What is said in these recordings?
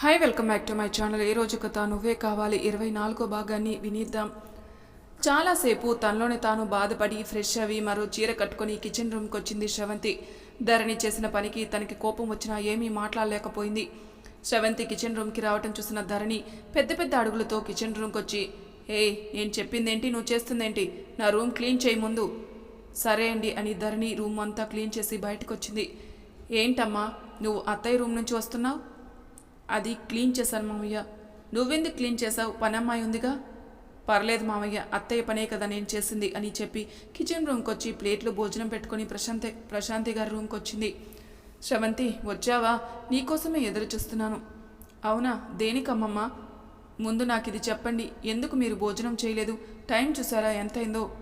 Hi welcome back to my channel ఏ రోజు కథ నువ్వే కావాలి. ఇరవై నాలుగో భాగాన్ని వినిద్దాం. చాలాసేపు తనలోనే తాను బాధపడి ఫ్రెష్ అవి మరో చీర కట్టుకొని కిచెన్ రూమ్కి వచ్చింది శ్రవంతి. ధరణి చేసిన పనికి తనకి కోపం వచ్చినా ఏమీ మాట్లాడలేకపోయింది. శ్రవంతి కిచెన్ రూమ్కి రావటం చూసిన ధరణి పెద్ద పెద్ద అడుగులతో కిచెన్ రూమ్కి వచ్చి ఏయ్ నేను చెప్పిందేంటి? నువ్వు చేస్తుందేంటి? నా రూమ్ క్లీన్ చేయి ముందు. సరే అండి అని ధరణి రూమ్ అంతా క్లీన్ చేసి బయటకు వచ్చింది. ఏంటమ్మా? నువ్వు అత్తయ్య రూమ్ నుంచి వస్తున్నావు? అది క్లీన్ చేశాను మామయ్య నువ్వెందుకు క్లీన్ చేసావు పని అమ్మాయి ఉందిగా? పర్లేదు మామయ్య అత్తయ్య పనే కదా నేను చేసింది అని చెప్పి కిచెన్ రూమ్కి వచ్చి ప్లేట్లు భోజనం పెట్టుకొని ప్రశాంతి ప్రశాంతి గారి రూమ్కి వచ్చింది శ్రవంతి వచ్చావా? నీకోసమే ఎదురు చూస్తున్నాను. అవునా? దేనికమ్మమ్మ? ముందు నాకు ఇది చెప్పండి. ఎందుకు మీరు భోజనం చేయలేదు? టైం చూసారా? ఎంతైందో?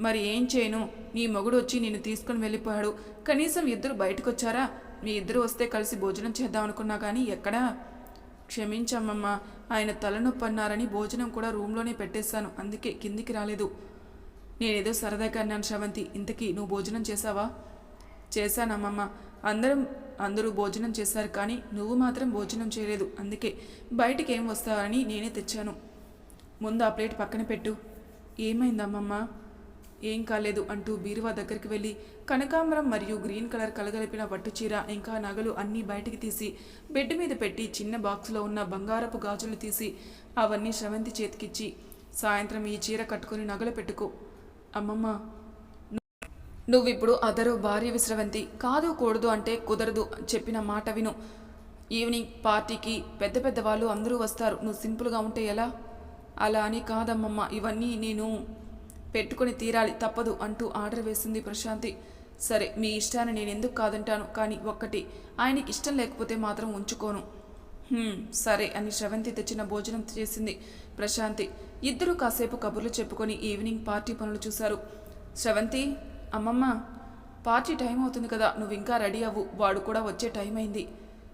మరి ఏం చేయను? నీ మొగుడు వచ్చి నిన్ను తీసుకుని వెళ్ళిపోయాడు. కనీసం ఇద్దరు బయటకు వచ్చారా మీ ఇద్దరు వస్తే కలిసి భోజనం చేద్దాం అనుకున్నా కానీ ఎక్కడా? క్షమించమ్మమ్మ ఆయన తలనొప్పి అన్నారని భోజనం కూడా రూమ్లోనే పెట్టేశాను. అందుకే కిందికి రాలేదు. నేనేదో సరదాగా అన్నాను శ్రవంతి ఇంతకీ నువ్వు భోజనం చేసావా చేశానమ్మమ్మ. అందరం అందరూ భోజనం చేశారు కానీ నువ్వు మాత్రం భోజనం చేయలేదు. అందుకే బయటికి ఏం వస్తావని నేనే తెచ్చాను. ముందు ఆ ప్లేట్ పక్కన పెట్టు. ఏమైందమ్మమ్మ? ఏం కాలేదు అంటూ బీరువా దగ్గరికి వెళ్ళి కనకాంబరం మరియు గ్రీన్ కలర్ కలగలిపిన పట్టు చీర ఇంకా నగలు అన్నీ బయటికి తీసి బెడ్ మీద పెట్టి చిన్న బాక్స్లో ఉన్న బంగారపు గాజులు తీసి అవన్నీ శ్రవంతి చేతికిచ్చి సాయంత్రం ఈ చీర కట్టుకొని నగలు పెట్టుకో. అమ్మమ్మ నువ్విప్పుడు అదరు భార్య విశ్రవంతి కాదు కూడదు అంటే కుదరదు చెప్పిన మాట విను. ఈవినింగ్ పార్టీకి పెద్ద పెద్ద వాళ్ళు అందరూ వస్తారు. నువ్వు సింపుల్గా ఉంటే ఎలా? అలా అని కాదమ్మమ్మ. ఇవన్నీ నేను పెట్టుకొని తీరాలి తప్పదు అంటూ ఆర్డర్ వేసింది ప్రశాంతి. సరే మీ ఇష్టాన్ని నేను ఎందుకు కాదంటాను కానీ ఒక్కటి ఆయనకి ఇష్టం లేకపోతే మాత్రం ఉంచుకోను. సరే అని శ్రవంతి తెచ్చిన భోజనం చేసింది ప్రశాంతి. ఇద్దరు కాసేపు కబుర్లు చెప్పుకొని ఈవినింగ్ పార్టీ పనులు చూశారు. శ్రవంతి అమ్మమ్మ పార్టీ టైం అవుతుంది కదా నువ్వు ఇంకా రెడీ అవ్వు వాడు కూడా వచ్చే టైం అయింది.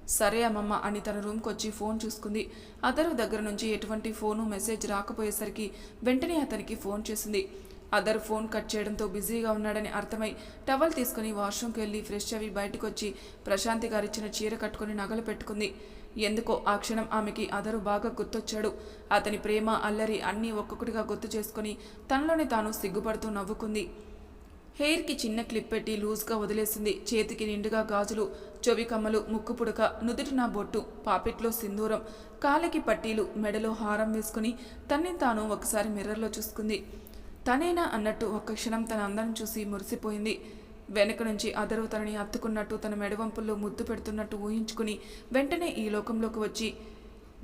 సరే అమ్మమ్మ అని తన రూమ్కి వచ్చి ఫోన్ చూసుకుంది. అదరు దగ్గర నుంచి ఎటువంటి ఫోను మెసేజ్ రాకపోయేసరికి వెంటనే అతనికి ఫోన్ చేసింది. అదర్ ఫోన్ కట్ చేయడంతో బిజీగా ఉన్నాడని అర్థమై టవల్ తీసుకుని వాష్రూమ్కి వెళ్ళి ఫ్రెష్ అవి బయటకు వచ్చి ప్రశాంతి గారిచ్చిన చీర కట్టుకుని నగలు పెట్టుకుంది. ఎందుకో ఆ క్షణం ఆమెకి అదరు బాగా గుర్తొచ్చాడు. అతని ప్రేమ అల్లరి అన్నీ ఒక్కొక్కటిగా గుర్తు చేసుకుని తనలోనే తాను సిగ్గుపడుతూ నవ్వుకుంది. హెయిర్కి చిన్న క్లిప్ పెట్టి లూజ్గా వదిలేసింది. చేతికి నిండుగా గాజులు చెవి కమ్మలు ముక్కు పుడక నుదుటిన బొట్టు పాపిట్లో సింధూరం కాలికి పట్టీలు మెడలో హారం వేసుకుని తన్ని తాను ఒకసారి మిర్రర్లో చూసుకుంది. తనేనా అన్నట్టు ఒక్క క్షణం తన అందరం చూసి మురిసిపోయింది. వెనక నుంచి అదరు తనని అత్తుకున్నట్టు తన మెడవంపుల్లో ముద్దు పెడుతున్నట్టు ఊహించుకుని వెంటనే ఈ లోకంలోకి వచ్చి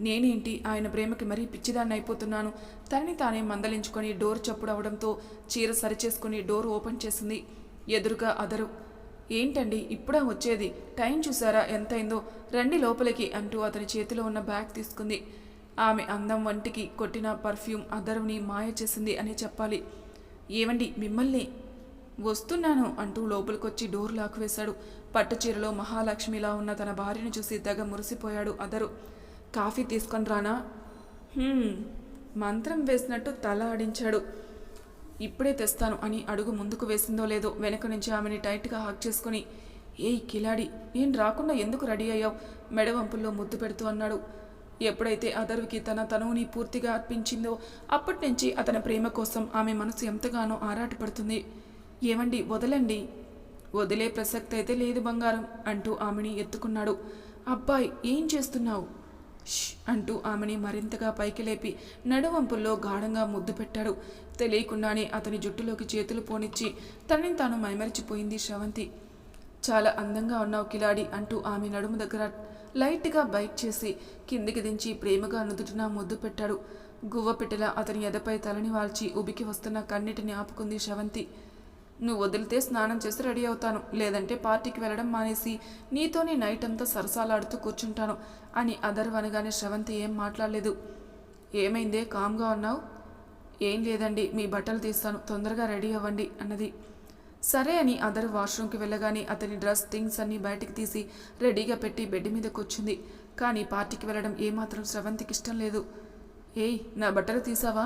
నేనేంటి? ఆయన ప్రేమకి మరీ పిచ్చిదాన్ని అయిపోతున్నాను. తనని తానే మందలించుకొని డోర్ చప్పుడు అవడంతో చీర సరిచేసుకుని డోర్ ఓపెన్ చేసింది. ఎదురుగా అదరు. ఏంటండి? ఇప్పుడా వచ్చేది. టైం చూసారా ఎంతైందో? రండి లోపలికి అంటూ అతని చేతిలో ఉన్న బ్యాగ్ తీసుకుంది. ఆమె అందం వంటికి కొట్టిన పర్ఫ్యూమ్ అదరుని మాయ చేసింది అని చెప్పాలి. ఏమండి మిమ్మల్ని? వస్తున్నాను అంటూ లోపలికొచ్చి డోర్ లాక్ వేశాడు. పట్టు చీరలో మహాలక్ష్మిలా ఉన్న తన భార్యను చూసి తెగ మురిసిపోయాడు అదరు. కాఫీ తీసుకొని రానా? మంత్రం వేసినట్టు తల ఆడించాడు. ఇప్పుడే తెస్తాను అని అడుగు ముందుకు వేసిందో లేదో వెనక నుంచి ఆమెని టైట్గా హాక్ చేసుకుని ఏయ్ కిలాడి నేను రాకుండా ఎందుకు రెడీ అయ్యావు? మెడవంపుల్లో ముద్దు పెడుతూ అన్నాడు. ఎప్పుడైతే అదర్వికి తన తనువుని పూర్తిగా అర్పించిందో అప్పటి నుంచి అతని ప్రేమ కోసం ఆమె మనసు ఎంతగానో ఆరాటపడుతుంది. ఏమండి వదలండి. వదిలే ప్రసక్తి అయితే లేదు బంగారం అంటూ ఆమెని ఎత్తుకున్నాడు. అబ్బాయి ఏం చేస్తున్నావు? అంటూ ఆమెని మరింతగా పైకి లేపి నడువంపుల్లో గాఢంగా ముద్దు పెట్టాడు. తెలియకుండానే అతని జుట్టులోకి చేతులు పోనిచ్చి తనని తాను మైమరిచిపోయింది శ్రవంతి. చాలా అందంగా ఉన్నావు కిలాడి అంటూ ఆమె నడుము దగ్గర లైట్గా బైక్ చేసి కిందికి దించి ప్రేమగా నుదుటిన ముద్దు పెట్టాడు. గువ్వ అతని ఎదపై తలని వాల్చి ఉబికి వస్తున్న కన్నిటిని ఆపుకుంది శ్రవంతి. నువ్వు వదిలితే స్నానం చేసి రెడీ అవుతాను. లేదంటే పార్టీకి వెళ్ళడం మానేసి నీతోనే నైట్ అంతా సరసాలాడుతూ కూర్చుంటాను అని అదర్ అనగానే శ్రవంతి ఏం మాట్లాడలేదు. ఏమైందే? కామ్గా ఉన్నావు? ఏం లేదండి మీ బట్టలు తీస్తాను. తొందరగా రెడీ అవ్వండి అన్నది. సరే అని అదర్ వాష్రూమ్కి వెళ్ళగానే అతని డ్రెస్ థింగ్స్ అన్నీ బయటికి తీసి రెడీగా పెట్టి బెడ్ మీద కూర్చుంది. కానీ పార్టీకి వెళ్ళడం ఏమాత్రం శ్రవంతికి ఇష్టం లేదు. ఏయ్ నా బట్టలు తీసావా?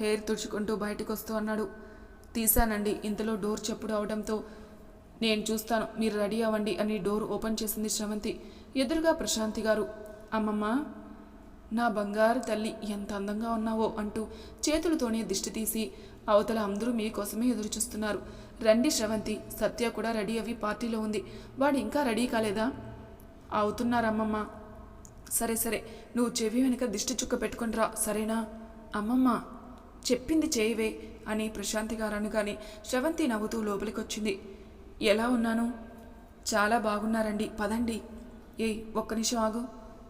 హెయిర్ తుడుచుకుంటూ బయటకు వస్తూ అన్నాడు. తీశానండి. ఇంతలో డోర్ చెప్పుడు అవడంతో నేను చూస్తాను. మీరు రెడీ అవ్వండి అని డోర్ ఓపెన్ చేసింది శ్రవంతి. ఎదురుగా ప్రశాంతి గారు అమ్మమ్మ నా బంగారు తల్లి ఎంత అందంగా ఉన్నావో అంటూ చేతులతోనే దిష్టి తీసి అవతల అందరూ మీకోసమే ఎదురుచూస్తున్నారు రండి శ్రవంతి సత్య కూడా రెడీ అవి పార్టీలో ఉంది. వాడు ఇంకా రెడీ కాలేదా? అవుతున్నారమ్మమ్మ. సరే సరే నువ్వు చెవి వెనుక దిష్టి చుక్క పెట్టుకుని రా. సరేనా? అమ్మమ్మ చెప్పింది చేయవే. అని ప్రశాంతి గారు అనగానే శ్రవంతి నవ్వుతూ లోపలికొచ్చింది. ఎలా ఉన్నాను? చాలా బాగున్నారండి. పదండి. ఏయ్ ఒక్క నిమిషం ఆగు.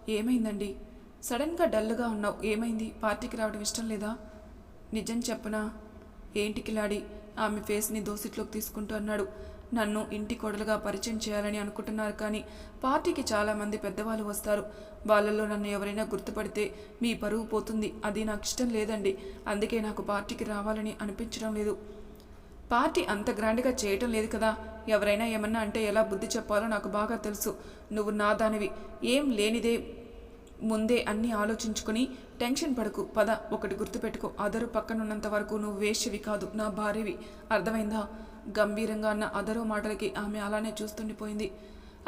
ఏమైందండి? సడన్గా డల్గా ఉన్నావు. ఏమైంది? పార్టీకి రావడం ఇష్టం లేదా? నిజం చెప్పనా? ఏంటి కిలాడి? ఆమె ఫేస్ని దోసిట్లోకి తీసుకుంటూ అన్నాడు. నన్ను ఇంటి కొడలుగా పరిచయం చేయాలని అనుకుంటున్నారు కానీ పార్టీకి చాలామంది పెద్దవాళ్ళు వస్తారు. వాళ్ళల్లో నన్ను ఎవరైనా గుర్తుపడితే మీ పరువు పోతుంది. అది నాకు ఇష్టం లేదండి. అందుకే నాకు పార్టీకి రావాలని అనిపించడం లేదు. పార్టీ అంత గ్రాండ్గా చేయటం లేదు కదా. ఎవరైనా ఏమన్నా అంటే ఎలా బుద్ధి చెప్పాలో నాకు బాగా తెలుసు. నువ్వు నా దానివి. ఏం లేనిదే ముందే అన్నీ ఆలోచించుకుని టెన్షన్ పడకు. పద ఒకటి గుర్తుపెట్టుకో. అదరు పక్కనున్నంత వరకు నువ్వు వేష్యవి కాదు. నా భార్యవి. అర్థమైందా? గంభీరంగా అన్న అదరు మాటలకి ఆమె అలానే చూస్తుండిపోయింది.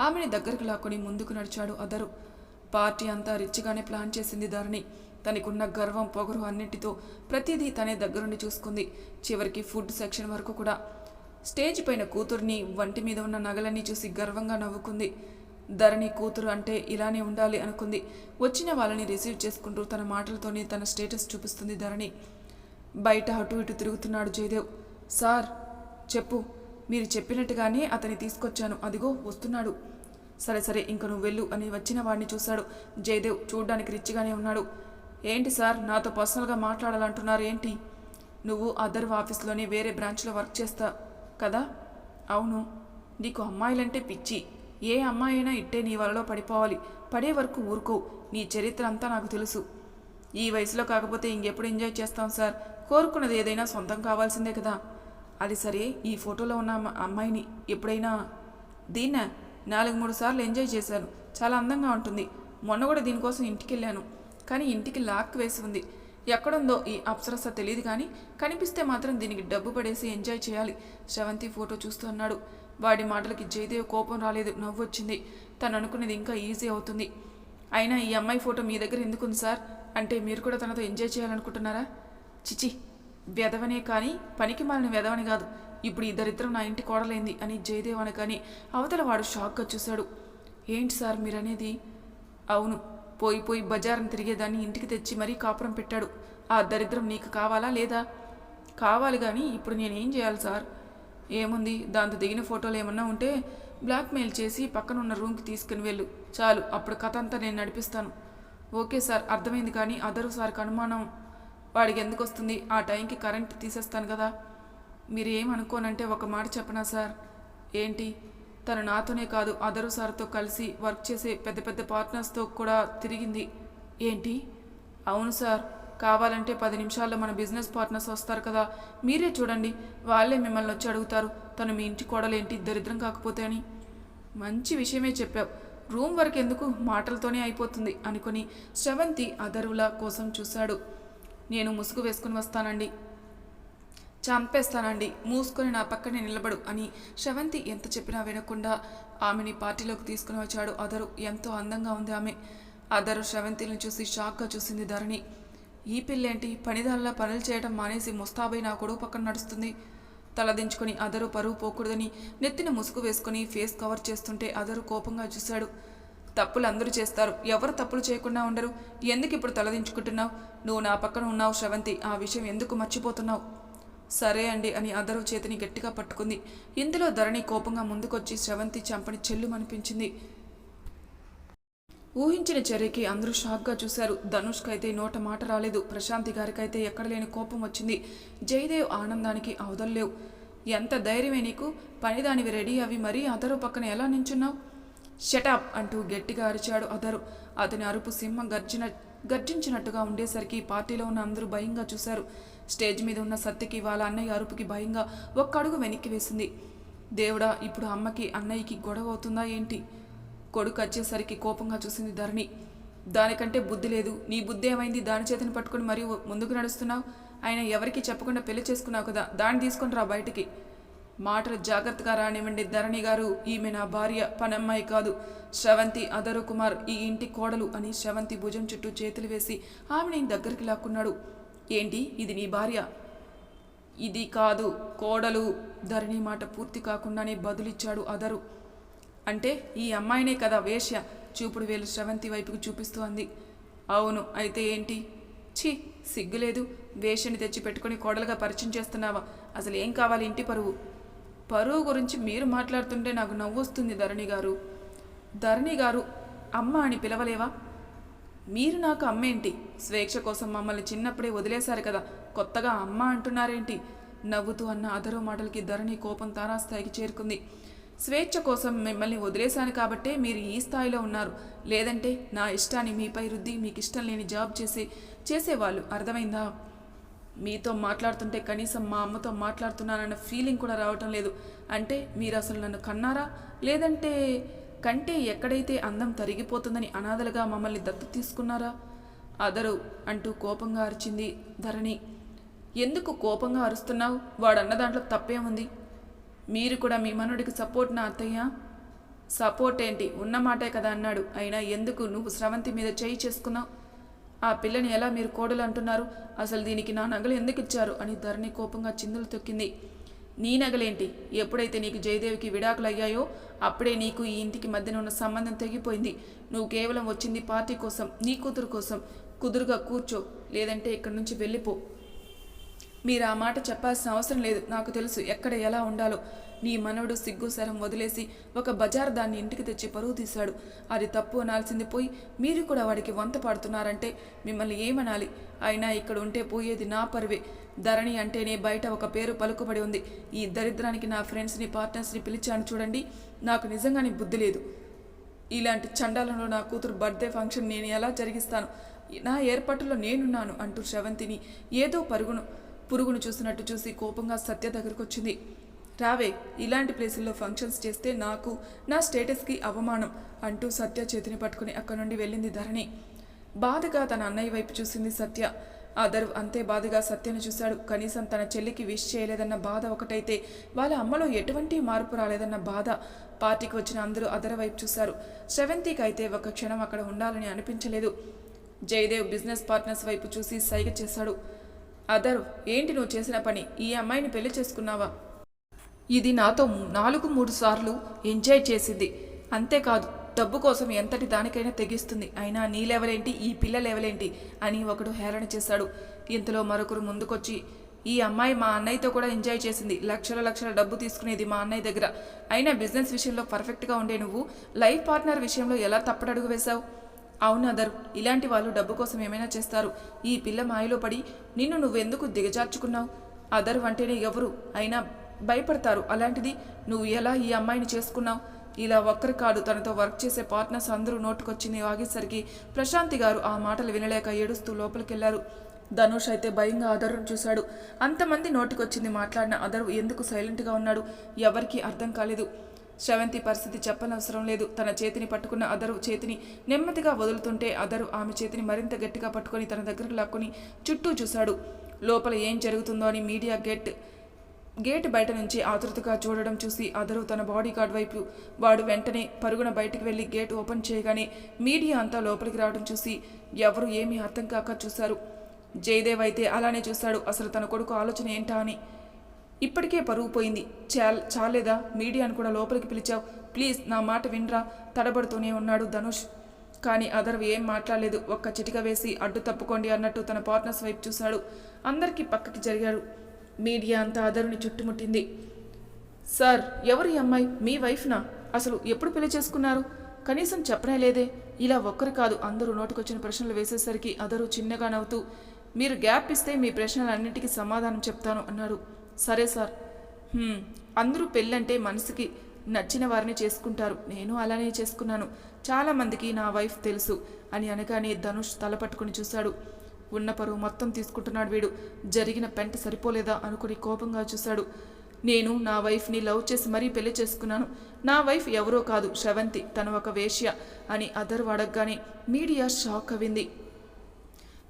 ఆమెని దగ్గరకు లాక్కొని ముందుకు నడిచాడు అదరు పార్టీ అంతా రిచ్గానే ప్లాన్ చేసింది ధరణి. తనకున్న గర్వం పొగరు అన్నిటితో ప్రతిదీ తనే దగ్గరుండి చూసుకుంది. చివరికి ఫుడ్ సెక్షన్ వరకు కూడా. స్టేజ్ పైన కూతుర్ని వంటి మీద ఉన్న నగలన్నీ చూసి గర్వంగా నవ్వుకుంది. ధరణి కూతురు అంటే ఇలానే ఉండాలి అనుకుంది. వచ్చిన వాళ్ళని రిసీవ్ చేసుకుంటూ తన మాటలతోనే తన స్టేటస్ చూపిస్తుంది ధరణి. బయట అటు ఇటు తిరుగుతున్నాడు జయదేవ్. సార్ చెప్పు. మీరు చెప్పినట్టుగానే అతని తీసుకొచ్చాను. అదిగో వస్తున్నాడు. సరే సరే ఇంక నువ్వు వెళ్ళు అని వచ్చిన వాడిని చూశాడు. జయదేవ్ చూడ్డానికి రిచ్గానే ఉన్నాడు. ఏంటి సార్ నాతో పర్సనల్గా మాట్లాడాలంటున్నారు ఏంటి? నువ్వు అదర్ ఆఫీస్లోనే వేరే బ్రాంచ్లో వర్క్ చేస్తా కదా? అవును. నీకు అమ్మాయిలంటే పిచ్చి. ఏ అమ్మాయి అయినా ఇట్టే నీ వలలో పడిపోవాలి. పడే వరకు ఊరుకో. నీ చరిత్ర అంతా నాకు తెలుసు. ఈ వయసులో కాకపోతే ఇంకెప్పుడు ఎంజాయ్ చేస్తాం సార్. కోరుకున్నది ఏదైనా సొంతం కావాల్సిందే కదా. అది సరే ఈ ఫోటోలో ఉన్న అమ్మాయిని ఎప్పుడైనా దీన్న నాలుగు మూడు సార్లు ఎంజాయ్ చేశాను. చాలా అందంగా ఉంటుంది. మొన్న కూడా దీనికోసం ఇంటికి వెళ్ళాను కానీ ఇంటికి లాక్ వేసి ఉంది. ఎక్కడుందో ఈ అప్సరస తెలియదు కానీ కనిపిస్తే మాత్రం దీనికి డబ్బు పడేసి ఎంజాయ్ చేయాలి. శ్రవంతి ఫోటో చూస్తూ అన్నాడు. వాడి మాటలకి జయదేవ్ కోపం రాలేదు. నవ్వు వచ్చింది. తను అనుకున్నది ఇంకా ఈజీ అవుతుంది. అయినా ఈ అమ్మాయి ఫోటో మీ దగ్గర ఎందుకుంది సార్? అంటే మీరు కూడా తనతో ఎంజాయ్ చేయాలనుకుంటున్నారా? చిచి వెదవనే కానీ పనికి మాలిన వెదవని కాదు. ఇప్పుడు ఈ దరిద్రం నా ఇంటి కోడలైంది అని జయదేవ్ అనగాని అవతల వాడు షాక్గా చూశాడు. ఏంటి సార్ మీరనేది? అవును పోయి పోయి బజారం తిరిగేదాన్ని ఇంటికి తెచ్చి మరీ కాపురం పెట్టాడు. ఆ దరిద్రం నీకు కావాలా లేదా? కావాలి కానీ ఇప్పుడు నేనేం చేయాలి సార్? ఏముంది? దాంతో దిగిన ఫోటోలు ఏమన్నా ఉంటే బ్లాక్మెయిల్ చేసి పక్కన ఉన్న రూమ్కి తీసుకుని వెళ్ళు. చాలు అప్పుడు కథ అంతా నేను నడిపిస్తాను. ఓకే సార్ అర్థమైంది కానీ అదరు సార్కి అనుమానం. వాడికి ఎందుకు వస్తుంది? ఆ టైంకి కరెంట్ తీసేస్తాను కదా. మీరు ఏమనుకోనంటే ఒక మాట చెప్పనా సార్? ఏంటి? తను నాతోనే కాదు అదరు సార్తో కలిసి వర్క్ చేసే పెద్ద పెద్ద పార్ట్నర్స్తో కూడా తిరిగింది. ఏంటి? అవును సార్ కావాలంటే పది నిమిషాల్లో మన బిజినెస్ పార్ట్నర్స్ వస్తారు కదా. మీరే చూడండి వాళ్ళే మిమ్మల్ని వచ్చి అడుగుతారు తను మీ ఇంటి కోడలేంటి దరిద్రం కాకపోతే అని. మంచి విషయమే చెప్పావు. రూమ్ వరకు ఎందుకు? మాటలతోనే అయిపోతుంది అనుకుని శ్రవంతి అదరుల కోసం చూశాడు. నేను ముసుగు వేసుకుని వస్తానండి. చంపేస్తానండి. మూసుకొని నా పక్కనే నిలబడు అని శవంతి ఎంత చెప్పినా వినకుండా ఆమెని పార్టీలోకి తీసుకుని వచ్చాడు. అదరు ఎంతో అందంగా ఉంది ఆమె. అదరు శ్రవంతిని చూసి షాక్గా చూసింది ధరణి. ఈ పిల్లేంటి? పనిదానిలా పనులు చేయడం మానేసి ముస్తాబై నా కొడుకు పక్కన నడుస్తుంది. తలదించుకొని అదరు పరువు పోకూడదని నెత్తిన ముసుగు వేసుకొని ఫేస్ కవర్ చేస్తుంటే అదరు కోపంగా చూశాడు. తప్పులు అందరూ చేస్తారు. ఎవరు తప్పులు చేయకుండా ఉండరు. ఎందుకు ఇప్పుడు తలదించుకుంటున్నావు? నువ్వు నా పక్కన ఉన్నావు శ్రవంతి. ఆ విషయం ఎందుకు మర్చిపోతున్నావు? సరే అండి అని అదరు చేతిని గట్టిగా పట్టుకుంది. ఇందులో ధరణి కోపంగా ముందుకొచ్చి శ్రవంతి చంపని చెల్లుమనిపించింది. ఊహించిన చర్యకి అందరూ షాక్గా చూశారు. ధనుష్కి అయితే నోట మాట రాలేదు. ప్రశాంతి గారికైతే ఎక్కడ లేని కోపం వచ్చింది. జయదేవ్ ఆనందానికి అవదల్లేవు ఎంత ధైర్యమే నీకు? పనిదానివి రెడీ అవి మరీ అదరు పక్కన ఎలా నించున్నావు? షటప్ అంటూ గట్టిగా అరిచాడు అదరు. అతని అరుపు సింహం గర్జిన గర్జించినట్టుగా ఉండేసరికి పార్టీలో ఉన్న అందరూ భయంగా చూశారు. స్టేజ్ మీద ఉన్న సత్యకి వాళ్ళ అన్నయ్య అరుపుకి భయంగా ఒక్క అడుగు వెనక్కి వేసింది. దేవుడా ఇప్పుడు అమ్మకి అన్నయ్యకి గొడవ అవుతుందా ఏంటి? కొడుకు వచ్చేసరికి కోపంగా చూసింది ధరణి. దానికంటే బుద్ధి లేదు. నీ బుద్ధి ఏమైంది? దాని చేతిని పట్టుకుని మరియు ముందుకు నడుస్తున్నావు? ఆయన ఎవరికి చెప్పకుండా పెళ్ళి చేసుకున్నావు కదా? దాన్ని తీసుకుని రా బయటికి. మాటలు జాగ్రత్తగా రానివ్వండి ధరణి గారు. ఈమె నా భార్య పనమ్మాయి కాదు. శ్రవంతి అదరు కుమార్ ఈ ఇంటి కోడలు అని శ్రవంతి భుజం చుట్టూ చేతులు వేసి ఆమెని దగ్గరికి లాక్కున్నాడు. ఏంటి? ఇది నీ భార్య? ఇది కాదు కోడలు. ధరణి మాట పూర్తి కాకుండానే బదులిచ్చాడు అదరు. అంటే ఈ అమ్మాయినే కదా వేశ్య? చూపుడు వేలు శ్రవంతి వైపుకు చూపిస్తూ అంది. అవును అయితే ఏంటి? ఛీ సిగ్గులేదు. వేషని తెచ్చి పెట్టుకుని కోడలుగా పరిచయం చేస్తున్నావా? అసలు ఏం కావాలి ఇంటి పరువు? పరువు గురించి మీరు మాట్లాడుతుంటే నాకు నవ్వొస్తుంది ధరణి గారు. ధరణి గారు అమ్మ అని పిలవలేవా? మీరు నాకు అమ్మేంటి? స్వేచ్ఛ కోసం మమ్మల్ని చిన్నప్పుడే వదిలేశారు కదా కొత్తగా అమ్మ అంటున్నారేంటి? నవ్వుతూ అన్న అదరు మాటలకి ధరణి కోపం తారాస్థాయికి చేరుకుంది. స్వేచ్ఛ కోసం మిమ్మల్ని వదిలేశాను కాబట్టే మీరు ఈ స్థాయిలో ఉన్నారు. లేదంటే నా ఇష్టాన్ని మీపై రుద్ది మీకు ఇష్టం లేని జాబ్ చేసి చేసేవాళ్ళు. అర్థమైందా? మీతో మాట్లాడుతుంటే కనీసం మా అమ్మతో మాట్లాడుతున్నానన్న ఫీలింగ్ కూడా రావటం లేదు. అంటే మీరు అసలు నన్ను కన్నారా? లేదంటే కంటే ఎక్కడైతే అందం తరిగిపోతుందని అనాథలుగా మమ్మల్ని దత్తు తీసుకున్నారా? అదరు అంటూ కోపంగా అరిచింది ధరణి. ఎందుకు కోపంగా అరుస్తున్నావు? వాడన్న దాంట్లో తప్పేముంది మీరు కూడా మీ మనవుడికి సపోర్ట్ నా అత్తయ్య? సపోర్ట్ ఏంటి? ఉన్న మాటే కదా అన్నాడు. అయినా ఎందుకు నువ్వు స్రవంతి మీద చేయి చేసుకున్నావు? ఆ పిల్లని ఎలా మీరు కోడలు అంటున్నారు? అసలు దీనికి నా నగలు ఎందుకు ఇచ్చారు? అని ధరణి కోపంగా చిందులు తొక్కింది. నీ నగలేంటి? ఎప్పుడైతే నీకు జయదేవికి విడాకులు అయ్యాయో అప్పుడే నీకు ఈ ఇంటికి మధ్యన ఉన్న సంబంధం తెగిపోయింది. నువ్వు కేవలం వచ్చింది పార్టీ కోసం నీ కూతురు కోసం. కుదురుగా కూర్చో లేదంటే ఇక్కడి నుంచి వెళ్ళిపో. మీరు ఆ మాట చెప్పాల్సిన అవసరం లేదు. నాకు తెలుసు ఎక్కడ ఎలా ఉండాలో. నీ మనవడు సిగ్గుసరం వదిలేసి ఒక బజార్ దాన్ని ఇంటికి తెచ్చి పరువు తీశాడు. అది తప్పు అనాల్సింది పోయి మీరు కూడా వాడికి వంత పాడుతున్నారంటే మిమ్మల్ని ఏమనాలి? అయినా ఇక్కడ ఉంటే పోయేది నా పరువే. ధరణి అంటేనే బయట ఒక పేరు పలుకుబడి ఉంది. ఈ దరిద్రానికి నా ఫ్రెండ్స్ని పార్ట్నర్స్ని పిలిచాను చూడండి. నాకు నిజంగానే బుద్ధి లేదు. ఇలాంటి చండాలలో నా కూతురు బర్త్డే ఫంక్షన్ నేను ఎలా జరిగిస్తాను? నా ఏర్పాటులో నేనున్నాను అంటూ శ్రవంతిని ఏదో పరుగును పురుగును చూసినట్టు చూసి కోపంగా సత్య దగ్గరకు వచ్చింది రావే ఇలాంటి ప్లేసుల్లో ఫంక్షన్స్ చేస్తే నాకు నా స్టేటస్కి అవమానం అంటూ సత్య చేతిని పట్టుకుని అక్కడి నుండి వెళ్ళింది ధరణి. బాధగా తన అన్నయ్య వైపు చూసింది సత్య. అదర్ అంతే బాధగా సత్యను చూశాడు. కనీసం తన చెల్లికి విష్ చేయలేదన్న బాధ ఒకటైతే వాళ్ళ అమ్మలో ఎటువంటి మార్పు రాలేదన్న బాధ పార్టీకి వచ్చిన అందరూ అదర వైపు చూశారు. శ్రవంతికి అయితే ఒక క్షణం అక్కడ ఉండాలని అనిపించలేదు. జయదేవ్ బిజినెస్ పార్ట్నర్స్ వైపు చూసి సైగ చేశాడు. అదర్ ఏంటి నువ్వు చేసిన పని? ఈ అమ్మాయిని పెళ్ళి చేసుకున్నావా? ఇది నాతో నాలుగు మూడు సార్లు ఎంజాయ్ చేసింది. అంతేకాదు డబ్బు కోసం ఎంతటి దానికైనా తెగిస్తుంది. అయినా నీ లెవలేంటి ఈ పిల్ల లెవలేంటి? అని ఒకడు హేళన చేశాడు. ఇంతలో మరొకరు ముందుకొచ్చి ఈ అమ్మాయి మా అన్నయ్యతో కూడా ఎంజాయ్ చేసింది. లక్షల లక్షల డబ్బు తీసుకునేది మా అన్నయ్య దగ్గర. అయినా బిజినెస్ విషయంలో పర్ఫెక్ట్గా ఉండే నువ్వు లైఫ్ పార్ట్నర్ విషయంలో ఎలా తప్పడడుగు వేశావు? అవును అదర్ ఇలాంటి వాళ్ళు డబ్బు కోసం ఏమైనా చేస్తారు. ఈ పిల్ల మాయలో పడి నిన్ను నువ్వెందుకు దిగజార్చుకున్నావు? అదర్ అంటేనే ఎవరు అయినా భయపడతారు. అలాంటిది నువ్వు ఎలా ఈ అమ్మాయిని చేసుకున్నావు? ఇలా ఒక్కరు కాదు తనతో వర్క్ చేసే పార్ట్నర్స్ అందరూ నోటుకొచ్చింది ఆగేసరికి ప్రశాంతి గారు ఆ మాటలు వినలేక ఏడుస్తూ లోపలికెళ్ళారు. ధనుష్ అయితే భయంగా అదరును చూశాడు. అంతమంది నోటికొచ్చింది మాట్లాడిన అదరు ఎందుకు సైలెంట్గా ఉన్నాడు? ఎవరికీ అర్థం కాలేదు. శ్రవంతి పరిస్థితి చెప్పనవసరం లేదు. తన చేతిని పట్టుకున్న అదరు చేతిని నెమ్మదిగా వదులుతుంటే అదరు ఆమె చేతిని మరింత గట్టిగా పట్టుకొని తన దగ్గరకు లాక్కొని చుట్టూ చూశాడు. లోపల ఏం జరుగుతుందో అని మీడియా గేట్ గేట్ బయట నుంచి ఆతృతగా చూడడం చూసి అదరు తన బాడీ గార్డ్ వైపు వాడు వెంటనే పరుగున బయటికి వెళ్ళి గేట్ ఓపెన్ చేయగానే మీడియా అంతా లోపలికి రావడం చూసి ఎవరు ఏమీ అర్థం కాక చూశారు. జయదేవ్ అయితే అలానే చూశాడు. అసలు తన కొడుకు ఆలోచన ఏంటా అని ఇప్పటికే పరువు పోయింది. చాల్ చాలేదా? మీడియాను కూడా లోపలికి పిలిచావు. ప్లీజ్ నా మాట వినరా. తడబడుతూనే ఉన్నాడు ధనుష్. కానీ అదర్వ్ ఏం మాట్లాడలేదు. ఒక్క చిటిక వేసి అడ్డు తప్పుకోండి అన్నట్టు తన పార్ట్నర్స్ వైపు చూశాడు. అందరికీ పక్కకి జరిగాడు. మీడియా అంతా అదరుని చుట్టుముట్టింది. సార్ ఎవరు ఈ అమ్మాయి? మీ వైఫ్నా? అసలు ఎప్పుడు పెళ్ళి చేసుకున్నారు? కనీసం చెప్పనే లేదే. ఇలా ఒక్కరు కాదు అందరూ నోటుకొచ్చిన ప్రశ్నలు వేసేసరికి అదరు చిన్నగా నవ్వుతూ మీరు గ్యాప్ ఇస్తే మీ ప్రశ్నలన్నింటికీ సమాధానం చెప్తాను అన్నాడు సరే సార్. అందరూ పెళ్ళంటే మనసుకి నచ్చిన వారిని చేసుకుంటారు. నేను అలానే చేసుకున్నాను. చాలామందికి నా వైఫ్ తెలుసు అని అనగానే ధనుష్ తల పట్టుకుని చూశాడు. ఉన్న పరువు మొత్తం తీసుకుంటున్నాడు వీడు. జరిగిన పెంట సరిపోలేదా అనుకుని కోపంగా చూశాడు. నేను నా వైఫ్ని లవ్ చేసి మరీ పెళ్ళి చేసుకున్నాను. నా వైఫ్ ఎవరో కాదు శ్రవంతి. తను ఒక వేష్య అని అదర్ అడగగానే మీడియా షాక్ అవింది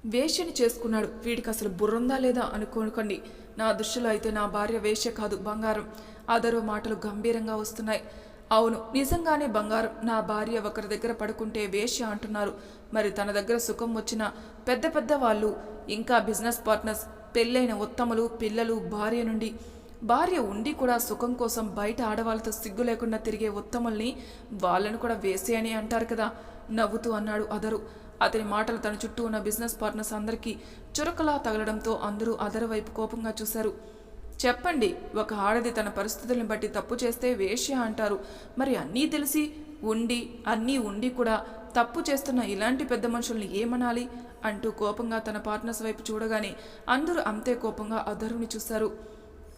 వేష్యని చేసుకున్నాడు. వీడికి అసలు బుర్రుందా లేదా అనుకోనుకోండి నా దృష్టిలో అయితే నా భార్య వేష్య కాదు బంగారం. అదరు మాటలు గంభీరంగా వస్తున్నాయి. అవును నిజంగానే బంగారం. నా భార్య ఒకరి దగ్గర పడుకుంటే వేష్య అంటున్నారు. మరి తన దగ్గర సుఖం వచ్చిన పెద్ద పెద్ద వాళ్ళు ఇంకా బిజినెస్ పార్ట్నర్స్ పెళ్ళైన ఉత్తములు పిల్లలు భార్య నుండి. భార్య ఉండి కూడా సుఖం కోసం బయట ఆడవాళ్ళతో సిగ్గు లేకుండా తిరిగే ఉత్తముల్ని వాళ్ళను కూడా వేసే అని అంటారు కదా. నవ్వుతూ అన్నాడు అదరు. అతని మాటలు తన చుట్టూ ఉన్న బిజినెస్ పార్ట్నర్స్ అందరికీ చురకలా తగలడంతో అందరూ అదరు వైపు కోపంగా చూశారు. చెప్పండి ఒక ఆడది తన పరిస్థితుల్ని బట్టి తప్పు చేస్తే వేశ్య అంటారు. మరి అన్నీ తెలిసి ఉండి అన్నీ ఉండి కూడా తప్పు చేస్తున్న ఇలాంటి పెద్ద మనుషుల్ని ఏమనాలి? అంటూ కోపంగా తన పార్ట్నర్స్ వైపు చూడగానే అందరూ అంతే కోపంగా అధరుని చూశారు.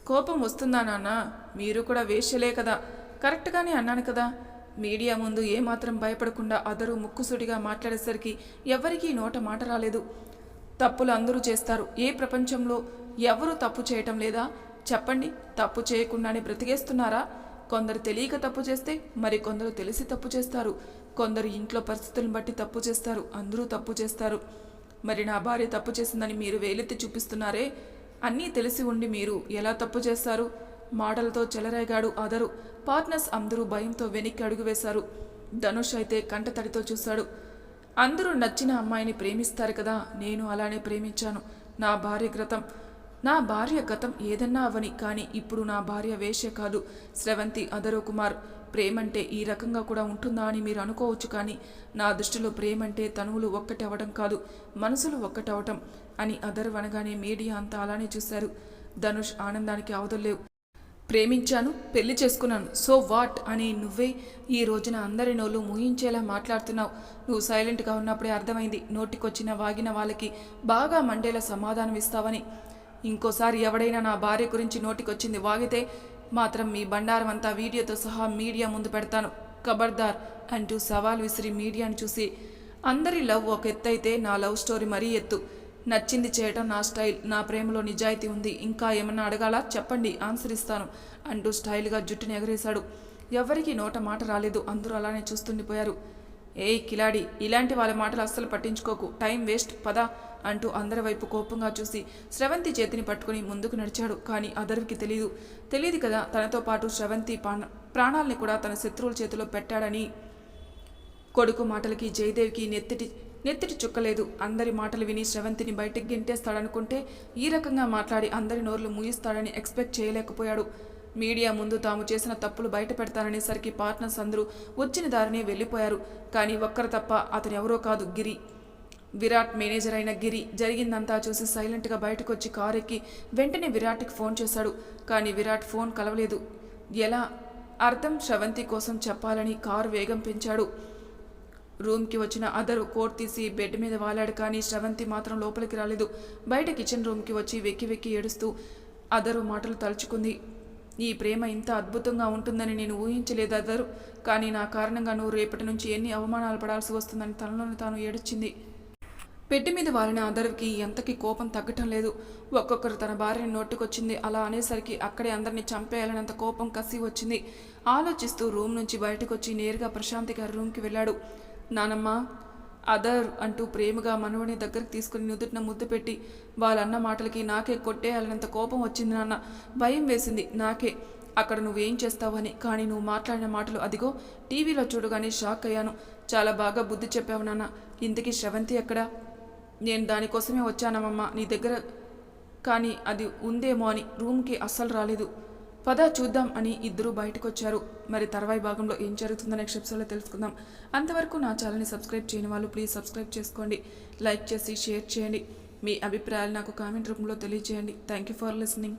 కోపం వస్తుందా నాన్న? మీరు కూడా వేశ్యలే కదా. కరెక్ట్గానే అన్నాను కదా. మీడియా ముందు ఏమాత్రం భయపడకుండా అదరు ముక్కుసూటిగా మాట్లాడేసరికి ఎవరికీ నోట మాట రాలేదు. తప్పులు అందరూ చేస్తారు. ఏ ప్రపంచంలో ఎవరు తప్పు చేయటం లేదా? చెప్పండి. తప్పు చేయకుండానే బ్రతికేస్తున్నారా? కొందరు తెలియక తప్పు చేస్తే మరి కొందరు తెలిసి తప్పు చేస్తారు. కొందరు ఇంట్లో పరిస్థితులను బట్టి తప్పు చేస్తారు. అందరూ తప్పు చేస్తారు. మరి నా భార్య తప్పు చేసిందని మీరు వేలెత్తి చూపిస్తున్నారే? అన్నీ తెలిసి ఉండి మీరు ఎలా తప్పు చేస్తారు? మాటలతో చెలరేగాడు అదరు పార్ట్నర్స్ అందరూ భయంతో వెనక్కి అడుగు వేశారు. ధనుష్ అయితే కంటతడితో చూశాడు. అందరూ నచ్చిన అమ్మాయిని ప్రేమిస్తారు కదా నేను అలానే ప్రేమించాను. నా భార్య గ్రతం. నా భార్య గతం ఏదన్నా అవని కానీ ఇప్పుడు నా భార్య వేషే కాదు. స్రవంతి అదరో కుమార్ ప్రేమంటే ఈ రకంగా కూడా ఉంటుందా అని మీరు అనుకోవచ్చు కానీ నా దృష్టిలో ప్రేమంటే తనువులు ఒక్కటి అవ్వడం కాదు మనసులు ఒక్కటవటం అని అదర్ అనగానే మీడియా అంతా అలానే చూశారు. ధనుష్ ఆనందానికి అవదలేవు ప్రేమించాను పెళ్ళి చేసుకున్నాను. So what? అని నువ్వే ఈ రోజున అందరి నోళ్ళు ముహించేలా మాట్లాడుతున్నావు. నువ్వు సైలెంట్గా ఉన్నప్పుడే అర్థమైంది. నోటికొచ్చిన వాగిన వాళ్ళకి బాగా మండేలా సమాధానం ఇస్తావని. ఇంకోసారి ఎవడైనా నా భార్య గురించి నోటికొచ్చింది వాగితే మాత్రం మీ బండారం అంతా వీడియోతో సహా మీడియా ముందు పెడతాను. కబర్దార్ అంటూ సవాల్ విసిరి మీడియాను చూసి అందరి లవ్ ఒక ఎత్తు అయితే నా లవ్ స్టోరీ మరీ ఎత్తు. నచ్చింది చేయటం నా స్టైల్ నా ప్రేమలో నిజాయితీ ఉంది. ఇంకా ఏమన్నా అడగాలా? చెప్పండి ఆన్సర్ ఇస్తాను అంటూ స్టైల్గా జుట్టుని ఎగరేశాడు. ఎవరికీ నోట మాట రాలేదు. అందరూ అలానే చూస్తుండిపోయారు. ఏయ్ కిలాడి ఇలాంటి వాళ్ళ మాటలు అస్సలు పట్టించుకోకు. టైం వేస్ట్ పద అంటూ అందరి వైపు కోపంగా చూసి స్రవంతి చేతిని పట్టుకుని ముందుకు నడిచాడు. కానీ అదర్వికి తెలియదు తెలియదు కదా తనతో పాటు స్రవంతి ప్రాణ ప్రాణాల్ని కూడా తన శత్రువుల చేతిలో పెట్టాడని కొడుకు మాటలకి జయదేవికి నెత్తిటి నెత్తిటి చుక్కలేదు. అందరి మాటలు విని శ్రవంతిని బయటికి గెంటేస్తాడనుకుంటే ఈ రకంగా మాట్లాడి అందరి నోర్లు మూయిస్తాడని ఎక్స్పెక్ట్ చేయలేకపోయాడు. మీడియా ముందు తాము చేసిన తప్పులు బయట పెడతాననేసరికి పార్ట్నర్స్ అందరూ వచ్చిన దారిని వెళ్ళిపోయారు. కానీ ఒక్కరు తప్ప అతను ఎవరో కాదు గిరి. విరాట్ మేనేజర్ అయిన గిరి జరిగిందంతా చూసి సైలెంట్గా బయటకు వచ్చి కారు ఎక్కి వెంటనే విరాట్కి ఫోన్ చేశాడు. కానీ విరాట్ ఫోన్ కలవలేదు. ఎలా? అర్థం శ్రవంతి కోసం చెప్పాలని కారు వేగం పెంచాడు. రూమ్కి వచ్చిన అదరు కోట్ తీసి బెడ్ మీద వాలాడు కానీ శ్రవంతి మాత్రం లోపలికి రాలేదు. బయట కిచెన్ రూమ్కి వచ్చి వెక్కి వెక్కి ఏడుస్తూ అదరు మాటలు తలుచుకుంది. ఈ ప్రేమ ఇంత అద్భుతంగా ఉంటుందని నేను ఊహించలేదు అదరు కానీ నా కారణంగా నువ్వు రేపటి నుంచి ఎన్ని అవమానాలు పడాల్సి వస్తుందని తనలోని తాను ఏడుచింది. పెట్టి మీద వారిన అదరుకి ఎంతకి కోపం తగ్గటం లేదు. ఒక్కొక్కరు తన భార్యని నోటుకొచ్చింది. అలా అనేసరికి అక్కడే అందరినీ చంపేయాలనంత కోపం కసి వచ్చింది. ఆలోచిస్తూ రూమ్ నుంచి బయటకు వచ్చి నేరుగా ప్రశాంతి గారి రూమ్కి వెళ్ళాడు. నానమ్మ అదర్ అంటూ ప్రేమగా మనవని దగ్గరికి తీసుకుని నుదుటిన ముద్దు పెట్టి వాళ్ళన్న మాటలకి నాకే కొట్టేయాలనంత కోపం వచ్చింది నాన్న. భయం వేసింది నాకే. అక్కడ నువ్వేం చేస్తావని కానీ నువ్వు మాట్లాడిన మాటలు అదిగో టీవీలో చూడగానే షాక్ అయ్యాను. చాలా బాగా బుద్ధి చెప్పావు నాన్న. ఇంతకీ శ్రవంతి ఎక్కడ? నేను దానికోసమే వచ్చానమ్మమ్మ నీ దగ్గర. కానీ అది ఉందేమో అని రూమ్కి అస్సలు రాలేదు. పద చూద్దాం అని ఇద్దరు బయటకు వచ్చారు మరి తర్వాయి భాగంలో ఏం జరుగుతుందో నెక్స్ట్ ఎపిసోడ్లో తెలుసుకుందాం. అంతవరకు నా ఛానల్ని సబ్స్క్రైబ్ చేయని వాళ్ళు ప్లీజ్ సబ్స్క్రైబ్ చేసుకోండి. లైక్ చేసి షేర్ చేయండి. మీ అభిప్రాయాలు నాకు కామెంట్ రూపంలో తెలియజేయండి. Thank you for listening.